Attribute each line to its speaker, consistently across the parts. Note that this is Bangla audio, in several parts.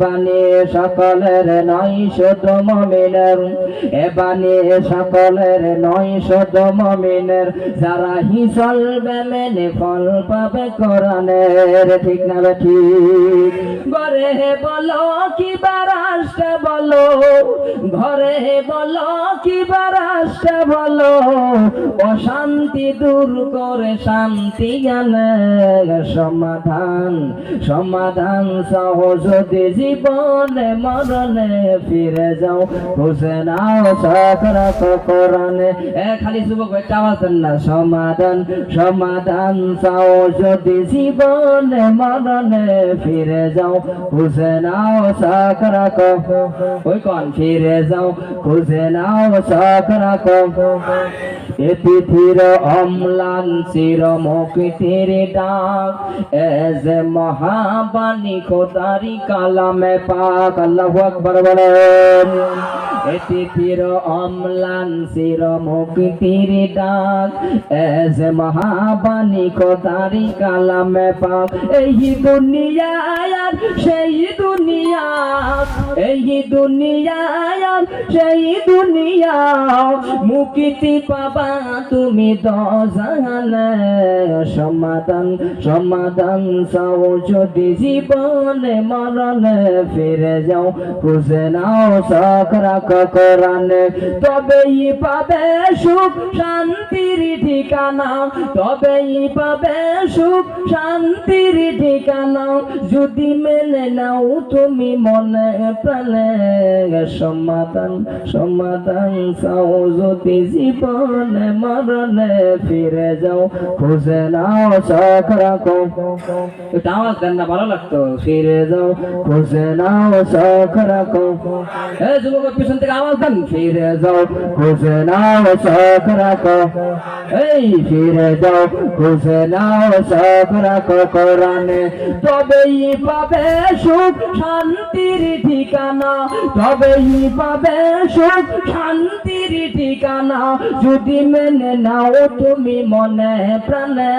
Speaker 1: বাণী সকলের নয়, শুধু মমিনের। এ বাণী সকলের নয়, শুধু মমিনের। যারা হি চলবে মেনে ফল পাবে কোরআনের, ঠিক না ঠিক? ঘরে বলো কি বারাসটা বলো? ঘরে বলো কি বারাসটা বলো? অশান্তি দূর করে শান্তি জ্ঞানে সমাধান। সমাধান সহজতে জীবনে মরণে ফিরে যাও। নাও সকরা কোরআনে এ খালি যুবক, একটা না। সমাধান সমাধান সহজতে জীবনে মরণে ফিরে যাও সকরা ওই কন, ফিরে যাও। সকরা এ পৃথির অম্লান চির মুক্তির ডাক। এ যে মহাবাণী খোদারি কালামে পাক আল্লাহু আকবার বলেন এ পৃথির অম্লান চির মুক্তির ডাক। এ যে মহাবাণী খোদারি কালামে পাক। এই দুনিয়ায় সেই দুনিয়া এই দুনিয়ায় সেই দুনিয়া মুক্তি পাবা তুমি দজানে সমাধান সমাধান চাও যদি জীবনে মরণে ফিরে যাও। খুঁজে নাও সকরা কোরআনে। তবেই পাবে সুখ, শান্তির ঠিকানা। তবেই পাবে সুখ, শান্তির ঠিকানা। যদি মেনে নাও তুমি মনে প্রাণে, সমাধান সমাধান চাও। যদি জীবনে মরণে ফিরে যাও, খুঁজে নাও রাখো। এটা আওয়াজ দেন না, ভালো লাগতো। ফিরে যাও, খুঁজে নাও রাখো। এ যুবক, পিছন থেকে ফিরে যাও নাও রাখো। এই, ফিরে যাও নাও রাখো তবেই পাবে সুখ, শান্তির ঠিকানা। তবেই পাবে সুখ, শান্তির ঠিকানা। যদি মেনে নাও তুমি মনে প্রাণে,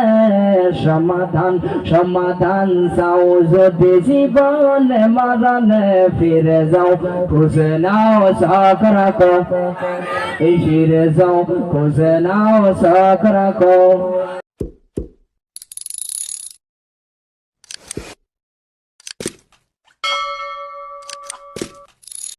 Speaker 1: সমাধান সমাধান চাও। যদি জীবনে মরণে ফিরে যাও, খুঁজে নাও শখ রাখো এই ফিরে